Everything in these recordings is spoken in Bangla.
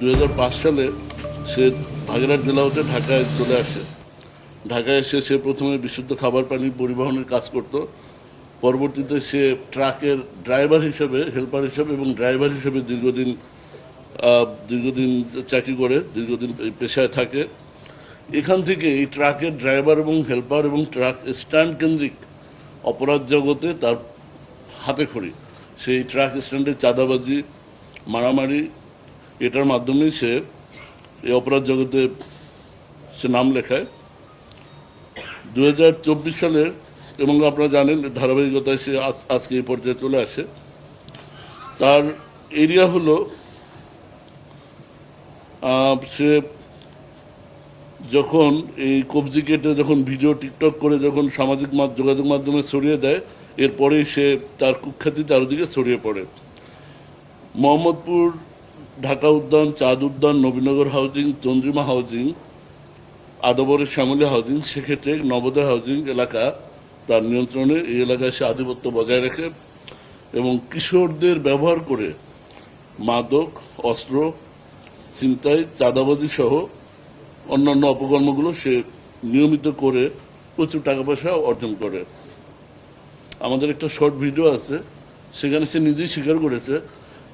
দুই হাজার পাঁচ সালে সে ভাগেরহাট জেলা হতে ঢাকায় চলে আসে। ঢাকায় এসে সে প্রথমে বিশুদ্ধ খাবার পানি পরিবহনের কাজ করত। পরবর্তীতে সে ট্রাকের ড্রাইভার হিসেবে, হেল্পার হিসেবে এবং ড্রাইভার হিসেবে দীর্ঘদিন দীর্ঘদিন চাকরি করে, দীর্ঘদিন পেশায় থাকে। এখান থেকে এই ট্রাকের ড্রাইভার এবং হেল্পার এবং ট্রাক স্ট্যান্ড কেন্দ্রিক অপরাধ জগতে তার হাতে খড়ি। সেই ট্রাক স্ট্যান্ডে চাঁদাবাজি, মারামারি এটার মাধ্যমেই সে এই অপরাধ জগতে সে নাম লেখায়। দু সালের এবং আপনারা জানেন ধারাবাহিকতায় সে আজকে এই পর্যায়ে চলে আসে। তার এরিয়া হলো সে যখন এই কবজি কেটে যখন ভিডিও টিকটক করে যখন সামাজিক যোগাযোগ মাধ্যমে ছড়িয়ে দেয়, এরপরেই সে তার কুখ্যাতি চারদিকে ছড়িয়ে পড়ে। মোহাম্মদপুর ঢাকা উদ্যান, চাঁদ উদ্যান, নবীনগর হাউজিং, চন্দ্রিমা হাউজিং আদবরের শ্যামলী হাউজিং, সেক্ষেত্রে নবোদয় হাউজিং এলাকা তার নিয়ন্ত্রণে এই এলাকায় সে আধিপত্য বজায় রাখে এবং কিশোরদের ব্যবহার করে মাদক, অস্ত্র, ছিনতাই, চাঁদাবাজি সহ অন্যান্য অপকর্মগুলো সে নিয়মিত করে প্রচুর টাকা পয়সা অর্জন করে। আমাদের একটা শর্ট ভিডিও আছে, সেখানে সে নিজেই স্বীকার করেছে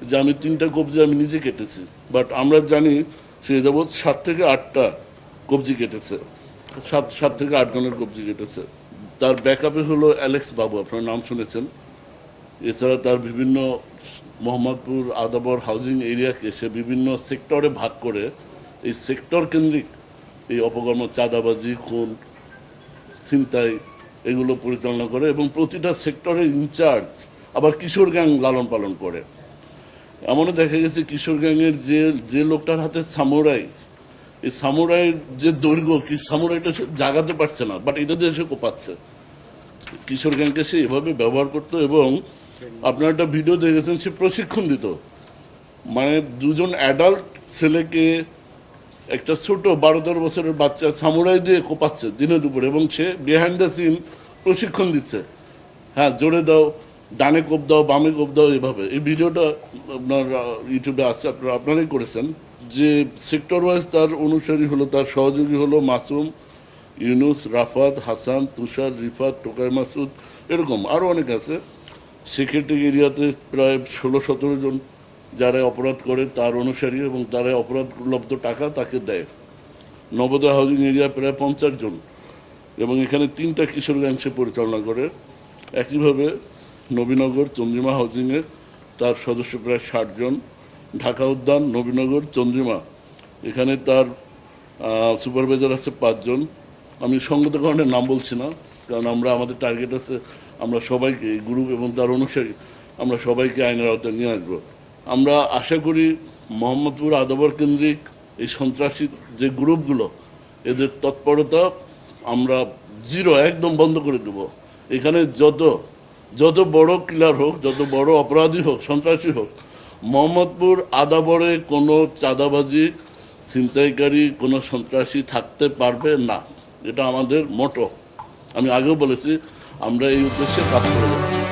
যে আমি তিনটা কবজি আমি নিজে কেটেছি বাট আমরা জানি সে যাবৎ সাত থেকে আটটা কবজি কেটেছে। সাত সাত থেকে আট জনের কবজি কেটেছে। তার ব্যাকআপে হলো অ্যালেক্স বাবু, আপনার নাম শুনেছেন। এছাড়া তার বিভিন্ন মোহাম্মদপুর আদাবর হাউজিং এরিয়াকে সে বিভিন্ন সেক্টরে ভাগ করে এই সেক্টর কেন্দ্রিক এই অপকর্ম, চাঁদাবাজি, খুন, ছিনতাই এগুলো পরিচালনা করে এবং প্রতিটা সেক্টরের ইনচার্জ আবার কিশোর গ্যাং লালন পালন করে। এমনও দেখা গেছে কিশোর গ্যাংয়ের যে যে লোকটার হাতে সামুরাই, এই সামুরাইয়ের যে দৈর্ঘ্য, কি সামুরাইটা সে জাগাতে পারছে না বাট এটা দিয়ে সে কোপাচ্ছে। কিশোর গ্যাংকে সে এভাবে ব্যবহার করতো এবং আপনার একটা ভিডিও দেখেছেন, সে প্রশিক্ষণ দিত মানে দুজন অ্যাডাল্ট ছেলেকে একটা ছোট বারো তেরো বছরের বাচ্চা সামুরাই দিয়ে কোপাচ্ছে দিনে দুপুরে এবং সে বিহাইন্ড দ্য সিন প্রশিক্ষণ দিচ্ছে। হ্যাঁ জোরে দাও ডানে কোপ দাও, বামে কোপ দাও, এভাবে। এই ভিডিওটা আপনার ইউটিউবে আসছে, আপনারা আপনারাই করেছেন। যে সেক্টর ওয়াইজ তার অনুসারী হলো, তার সহযোগী হলো মাসুম, ইউনুস, রাফাত, হাসান, তুষার, রিফাত, টোকাই মাসুদ, এরকম আরও অনেক আছে। সেক্রেটারি এরিয়াতে প্রায় ষোলো সতেরো জন যারা অপরাধ করে, তার অনুসারী এবং তারা অপরাধ লব্ধ টাকা তাকে দেয়। নবোদয় হাউজিং এরিয়া প্রায় পঞ্চাশ জন এবং এখানে তিনটা কিশোর গ্যাং সে পরিচালনা করে। একইভাবে নবীনগর চন্দ্রিমা হাউজিংয়ের তার সদস্য প্রায় ষাট জন। ঢাকা উদ্যান, নবীনগর, চন্দ্রিমা। এখানে তার সুপারভাইজার আছে পাঁচজন আমি সঙ্গত কারণে নাম বলছি না, কারণ আমরা, আমাদের টার্গেট আছে, আমরা সবাইকে গ্রুপ এবং তার অনুসারী, আমরা সবাইকে আইনের আওতায় নিয়ে আসব। আমরা আশা করি মোহাম্মদপুর আদাবর কেন্দ্রিক এই সন্ত্রাসী যে গ্রুপগুলো, এদের তৎপরতা আমরা জিরো, একদম বন্ধ করে দেব। এখানে যত যত বড় কিলার হোক, যত বড় অপরাধী হোক, সন্ত্রাসী হোক, মোহাম্মদপুর আদাবরে কোনো চাঁদাবাজি, ছিনতাইকারী, কোনো সন্ত্রাসী থাকতে পারবে না। এটা আমাদের মোটো। আমি আগেও বলেছি, আমরা এই উদ্দেশ্যে কাজ করে যাচ্ছি।